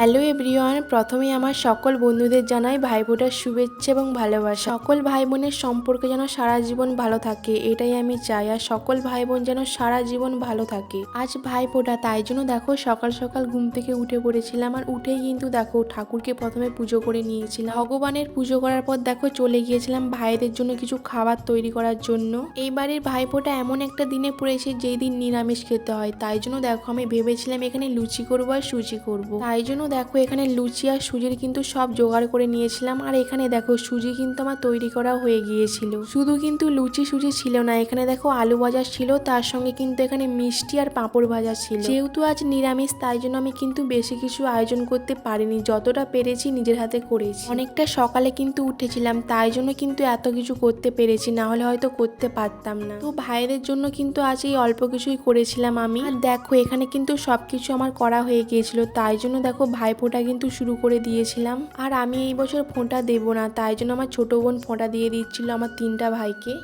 Hello everyone প্রথমে আমার সকল বন্ধুদের জানাই ভাইফোঁটার শুভেচ্ছা এবং ভালোবাসা। সকল ভাই বোনের সম্পর্কে যেন সারা জীবন ভালো থাকে, এটাই আমি চাই, আর সকল ভাই বোন যেন সারা জীবন ভালো থাকে। আজ ভাইফোঁটা তাই জন্য দেখো সকাল সকাল ঘুম থেকে উঠে পড়েছিলাম, আর উঠেই কিন্তু দেখো ঠাকুরকে প্রথমে পুজো করে নিয়েছিলাম। ভগবানের পুজো করার পর দেখো চলে গিয়েছিলাম ভাইদের জন্য কিছু খাবার তৈরি করার জন্য। এইবারের ভাইফোঁটা এমন একটা দিনে পড়েছে যেই দিন নিরামিষ খেতে হয়, তাই জন্য দেখো আমি ভেবেছিলাম এখানে লুচি করব আর সুজি করব। তাই জন্য দেখো, এখানে লুচি আর সুজির কিন্তু সব জোগাড় করে নিয়েছিলাম। আর এখানে দেখো, সুজি কিন্তু আমার তৈরি করা হয়ে গিয়েছিল। শুধু কিন্তু লুচি সুজি ছিল না, এখানে দেখো আলু ভাজা ছিল, তার সঙ্গে কিন্তু এখানে মিষ্টি আর পাঁপড় ভাজা ছিল। যেহেতু আজ নিরামিষ, তাই জন্য আমি কিন্তু বেশি কিছু আয়োজন করতে পারিনি। যতটা পেরেছি নিজের হাতে করেছি। অনেকটা সকালে কিন্তু উঠেছিলাম, তাই জন্য কিন্তু এত কিছু করতে পেরেছি, না হলে হয়তো করতে পারতাম না। তো ভাইদের জন্য কিন্তু আজ এই অল্প কিছুই করেছিলাম আমি। আর দেখো, এখানে কিন্তু সবকিছু আমার করা হয়ে গিয়েছিল, তাই জন্য দেখো ভাইফোঁটা কিন্তু শুরু করে দিয়েছিলাম। আর আমি এই বছর ফোঁটা দেবো না, তাই জন্য আমার ছোটো বোন ফোঁটা দিয়ে দিচ্ছিল আমার তিনটা ভাইকে।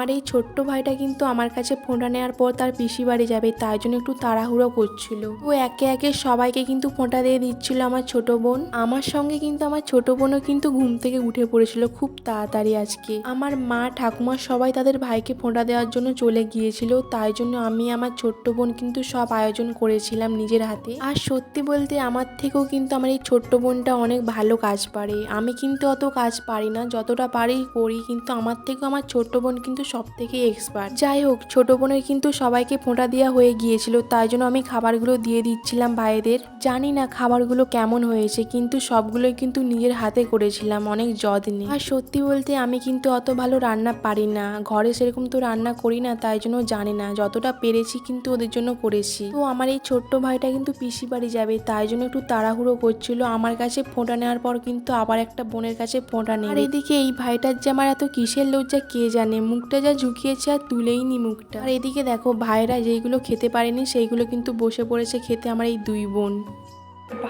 আমার এই ছোট্ট ভাইটা কিন্তু আমার কাছে ফোঁটা নেওয়ার পর তার পিসি বাড়ি যাবে, তাই জন্য একটু তাড়াহুড়ো করছিল। ও একে একে সবাইকে কিন্তু ফোঁটা দিয়ে দিচ্ছিল আমার ছোট বোন। আমার সঙ্গে কিন্তু আমার ছোট বোনও কিন্তু ঘুম থেকে উঠে পড়েছিল খুব তাড়াতাড়ি আজকে। আমার মা, ঠাকুমা সবাই তাদের ভাইকে ফোঁটা দেওয়ার জন্য চলে গিয়েছিল, তাই জন্য আমি আমার ছোট্ট বোন কিন্তু সব আয়োজন করেছিলাম নিজের হাতে। আর সত্যি বলতে আমার থেকেও কিন্তু আমার এই ছোট্ট বোনটা অনেক ভালো কাজ পারে। আমি কিন্তু অত কাজ পারি না, যতটা পারি করি, কিন্তু আমার থেকেও আমার ছোট্ট বোন কিন্তু সব থেকে এক্সপার্ট যাই হোক, ছোট বোনের কিন্তু সবাইকে ফোঁটা দেওয়া হয়ে গিয়েছিল, তাই জন্য আমি খাবারগুলো দিয়ে দিচ্ছিলাম ভাইদের। জানি না খাবারগুলো কেমন হয়েছে, কিন্তু সবগুলোই কিন্তু নিজের হাতে করেছিলাম, অনেক যত্নে। আর সত্যি বলতে আমি কিন্তু অত ভালো রান্না পারি না, ঘরে সেরকম তো রান্না করি না, তাই জন্য জানি না, যতটা পেরেছি কিন্তু ওদের জন্য করেছি। তো আমার এই ছোট্ট ভাইটা কিন্তু পিসি বাড়ি যাবে, তাই জন্য একটু তাড়াহুড়ো করছিল, আমার কাছে ফোঁটা নেওয়ার পর কিন্তু আবার একটা বোনের কাছে ফোঁটা নেই এদিকে এই ভাইটার যে আমার এত কিসের লজ্জা কে জানে, মুখটা যা ঝুঁকিয়েছে আর তুলেই নি মুখটা। আর এদিকে দেখো, ভাইরা যেইগুলো খেতে পারেনি, সেইগুলো কিন্তু বসে পড়েছে খেতে আমার এই দুই বোন।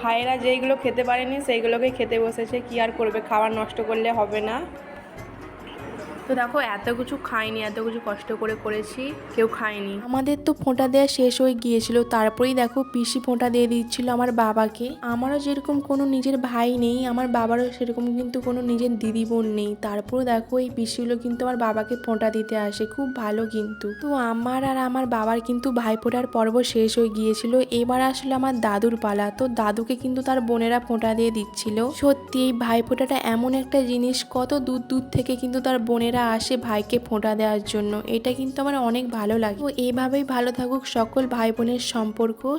ভাইয়েরা যেইগুলো খেতে পারেনি সেইগুলোকে খেতে বসেছে। কি আর করবে? খাবার নষ্ট করলে হবে না। তো দেখো, এত কিছু খাইনি, এত কিছু কষ্ট করে করেছি, কেউ খায়নি। আমাদের তো ফোঁটা দেওয়া শেষ হয়ে গিয়েছিল, তারপরেই দেখো পিসি ফোঁটা দিয়ে দিচ্ছিল আমার বাবাকে। আমারও যেরকম কোনো নিজের ভাই নেই, আমার বাবারও সেরকম কিন্তু কোনো নিজের দিদি বোন নেই। তারপরে দেখো এই পিসিগুলো কিন্তু আমার বাবাকে ফোঁটা দিতে আসে, খুব ভালো কিন্তু। তো আমার আর আমার বাবার কিন্তু ভাইফোঁটার পর্ব শেষ হয়ে গিয়েছিল, এবার আসলে আমার দাদুর পালা। তো দাদুকে কিন্তু তার বোনেরা ফোঁটা দিয়ে দিচ্ছিল। সত্যি এই ভাইফোঁটাটা এমন একটা জিনিস, কত দূর দূর থেকে কিন্তু তার বোনেরা আসে ভাইকে ফোঁটা দেওয়ার জন্য। এটা কিন্তু আমার অনেক ভালো লাগে। তো এইভাবেই ভালো থাকুক সকল ভাই বোনের সম্পর্ক।